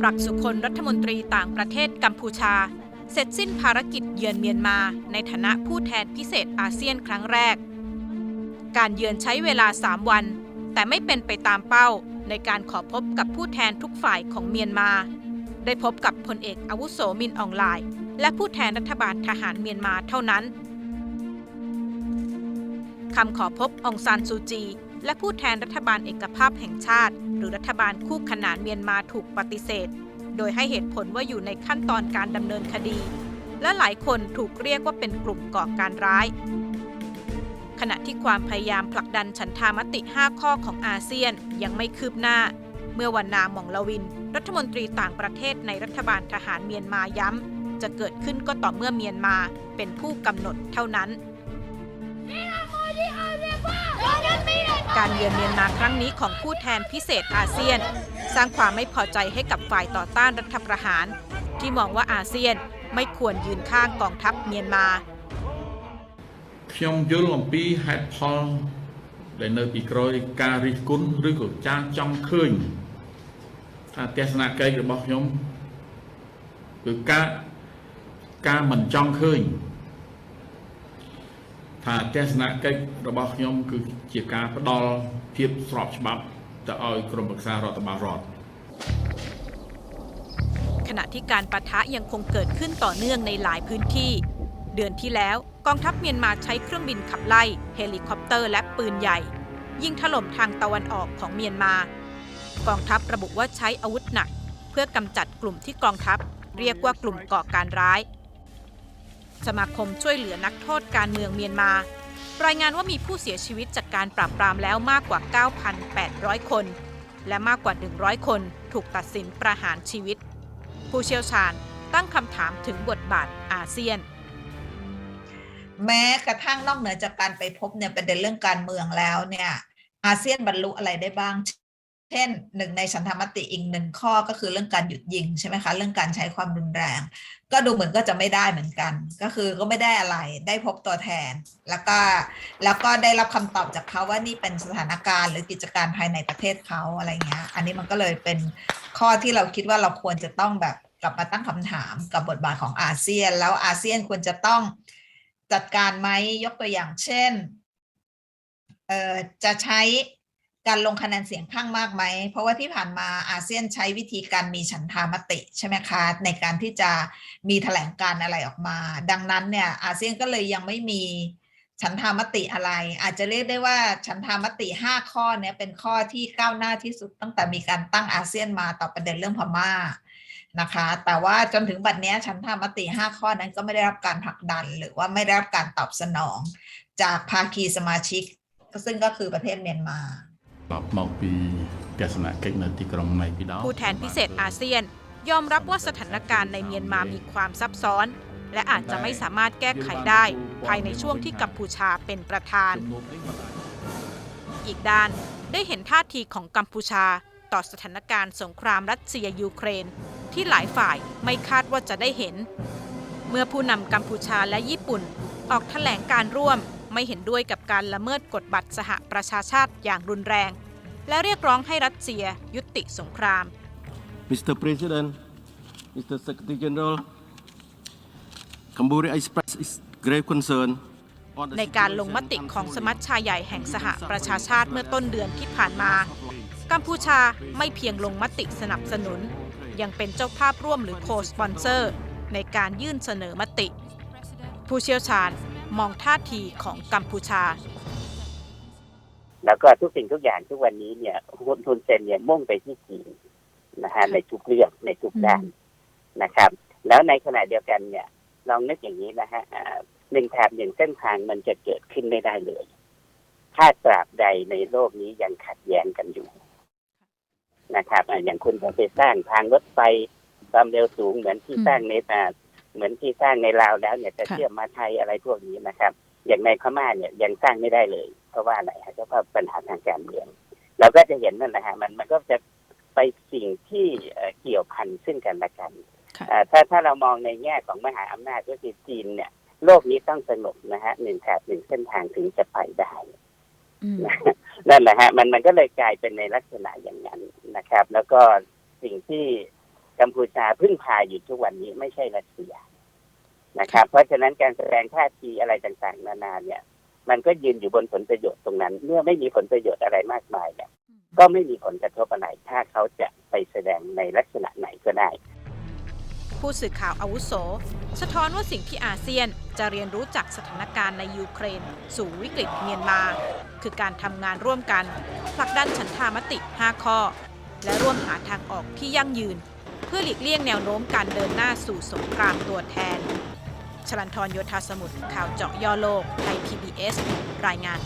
ปรักสุคนรัฐมนตรีต่างประเทศกัมพูชา เสร็จสิ้นภารกิจเยือนเมียนมาในฐานะผู้แทนพิเศษอาเซียนครั้งแรก การเยือนใช้เวลา 3 วัน แต่ไม่เป็นไปตามเป้าในการขอพบกับผู้แทนทุกฝ่ายของเมียนมา ได้พบกับพลเอกอาวุโสมินอองไลและผู้แทนรัฐบาลทหารเมียนมาเท่านั้น คำขอพบองซานซูจี และผู้แทนรัฐบาลเอกภาพแห่งชาติ หรือรัฐบาลคู่ขนานเมียนมาถูกปฏิเสธ โดยให้เหตุผลว่าอยู่ในขั้นตอนการดำเนินคดี และหลายคนถูกเรียกว่าเป็นกลุ่มก่อการร้าย ขณะที่ความพยายามผลักดันฉันทามติ 5 ข้อของอาเซียนยังไม่คืบหน้า เมื่อวันนาหม่องลาวิน รัฐมนตรีต่างประเทศในรัฐบาลทหารเมียนมาย้ำจะเกิดขึ้นก็ต่อเมื่อเมียนมาเป็นผู้กำหนดเท่านั้น การเยือนเมียนมาครั้งนี้ของผู้แทนพิเศษอาเซียน สร้างความไม่พอใจให้กับฝ่ายต่อต้านรัฐประหาร ที่มองว่าอาเซียนไม่ควรยืนข้างกองทัพเมียนมา ខ្ញុំយល់អំពីហេតុផលដែលនៅពីក្រោយការរិះគន់ឬក៏ចាចង់ឃើញថាទស្សនកិច្ចរបស់ខ្ញុំគឺការការមិនចង់ឃើញ ថាទស្សនកិច្ចរបស់ខ្ញុំគឺជាការផ្ដល់ភាពស្របច្បាប់ទៅឲ្យក្រុមប្រឹក្សារដ្ឋបាលរដ្ឋ ขณะที่การปะทะยังคงเกิดขึ้นต่อเนื่องในหลายพื้นที่ เดือนที่แล้วกองทัพเมียนมาใช้เครื่องบินขับไล่ เฮลิคอปเตอร์และปืนใหญ่ ยิงถล่มทางตะวันออกของเมียนมา กองทัพระบุว่าใช้อาวุธหนัก เพื่อกำจัดกลุ่มที่กองทัพ เรียกว่ากลุ่มก่อการร้าย สมาคมช่วยเหลือนักโทษการเมืองเมียนมา รายงานว่ามีผู้เสียชีวิตจากการปราบปรามแล้วมากกว่า 9,800 คน และมากกว่า 100 คนถูกตัดสินประหารชีวิต ผู้เชี่ยวชาญตั้งคำถามถึงบทบาทอาเซียน แม้กระทั่งนอกเหนือจากการไปพบเนี่ยประเด็นเรื่องการเมืองแล้วเนี่ยอาเซียนบรรลุอะไรได้บ้าง เช่นหนึ่งในฉันทามติอีกหนึ่งข้อก็คือเรื่องการหยุดยิงใช่ไหมคะ เรื่องการใช้ความรุนแรง ก็ดูเหมือนก็จะไม่ได้เหมือนกัน ก็คือก็ไม่ได้อะไรได้พบตัวแทน แล้วก็แล้วก็ได้รับคำตอบจากเขาว่านี่เป็นสถานการณ์หรือกิจการภายในประเทศเขาอะไรเงี้ย อันนี้มันก็เลยเป็นข้อที่เราคิดว่าเราควรจะต้องแบบกลับมาตั้งคำถามกับบทบาทของอาเซียน แล้วอาเซียนควรจะต้องจัดการไหมยกตัวอย่างเช่นเอ่อจะใช้ การลงคะแนนเสียงข้างมากไหม เพราะว่าที่ผ่านมาอาเซียนใช้วิธีการมีฉันทามติใช่ไหมคะ ในการที่จะมีแถลงการอะไรออกมา ดังนั้นเนี่ยอาเซียนก็เลยยังไม่มีฉันทามติอะไร อาจจะเรียกได้ว่าฉันทามติ 5 ข้อเนี้ยเป็นข้อที่ก้าวหน้าที่สุดตั้งแต่มีการตั้งอาเซียนมาต่อประเด็นเรื่องพม่านะคะ แต่ว่าจนถึงบัดเนี้ยฉันทามติ 5 ข้อนั้นก็ไม่ได้รับการผลักดัน หรือว่าไม่ได้รับการตอบสนอง จากภาคีสมาชิก ซึ่งก็คือประเทศเมียนมา ผู้แทนพิเศษอาเซียน ยอมรับว่าสถานการณ์ในเมียนมามีความซับซ้อน และอาจจะไม่สามารถแก้ไขได้ ภายในช่วงที่กัมพูชาเป็นประธาน อีกด้านได้เห็นท่าทีของกัมพูชาต่อสถานการณ์สงครามรัสเซียยูเครน ที่หลายฝ่ายไม่คาดว่าจะได้เห็น เมื่อผู้นำกัมพูชาและญี่ปุ่น ออกแถลงการร่วม ไม่เห็นด้วยกับการละเมิดกฎบัตรสหประชาชาติอย่างรุนแรง และเรียกร้องให้รัสเซียยุติสงคราม Mr. President, Mr. Secretary General, Cambodia expressed its grave concern on the ในการลงม situation ติ in ของส Cambodia. มัชชาใหญ่แห่งสหประชาชาติเมื่อต้นเดือนที่ผ่านมา กัมพูชาไม่เพียงลงมติสนับสนุน ยังเป็นเจ้าภาพร่วมหรือโคสปอนเซอร์ ในการยื่นเสนอมติ ผู้เชี่ยวชาญ มองท่าทีของกัมพูชา แล้วก็ทุกสิ่งทุกอย่างทุกวันนี้เนี่ยคุณทุนเซนเนี่ยมุ่งไปที่จีนนะฮะในทุกเรื่องในทุกด้านนะครับ แล้วในขณะเดียวกันเนี่ยลองนึกอย่างนี้นะฮะอ่าหนึ่งแถบหนึ่งเส้นทางมันจะเกิดขึ้นไม่ได้เลย ถ้าตราบใดในโลกนี้ยังขัดแย้งกันอยู่นะครับอ่าอย่างคุณจะไปสร้างทางรถไฟความเร็วสูงเหมือนที่อืมสร้างในอ่า เหมือนที่สร้างในลาวแล้วเนี่ยจะค่ะเชื่อมมาไทยอะไรพวกนี้นะครับ อย่างในพม่าเนี่ยยังสร้างไม่ได้เลยเพราะว่าอะไรฮะเพราะว่าปัญหาทางการเมือง เราก็จะเห็นนั่นนะฮะมันมันก็จะไปสิ่งที่เอ่อเกี่ยวพันซึ่งกันและกันค่ะเอ่อถ้าถ้าเรามองในแง่ของมหาอำนาจก็คือจีนเนี่ย โลกนี้ต้องสงบนะฮะหนึ่งแถบหนึ่งเส้นทางถึงจะไปได้อืมนั่นแหละฮะมันมันก็เลยกลายเป็นในลักษณะอย่างนั้นนะครับ แล้วก็สิ่งที่ กัมพูชาพึ่งพาอยู่ทุกวันนี้ไม่ใช่รัสเซียนะครับ เพราะฉะนั้นการแสดงท่าทีอะไรต่างๆ นานาเนี่ย มันก็ยืนอยู่บนผลประโยชน์ตรงนั้น เมื่อไม่มีผลประโยชน์อะไรมากมายเนี่ยก็ไม่มีผลกระทบอะไรถ้าเขาจะไปแสดงในลักษณะไหนก็ได้ ผู้สื่อข่าวอาวุโส สะท้อนว่าสิ่งที่อาเซียนจะเรียนรู้จากสถานการณ์ในยูเครน สู่วิกฤตเมียนมา คือการทำงานร่วมกันผลักดันฉันทามติ 5 ข้อ และร่วมหาทางออกที่ยั่งยืน เพื่อหลีกเลี่ยงแนวโน้มการเดินหน้าสู่สงครามตัวแทน ชลันทรโยธาสมุทรข่าวเจาะย่อโลกไทย PBS รายงาน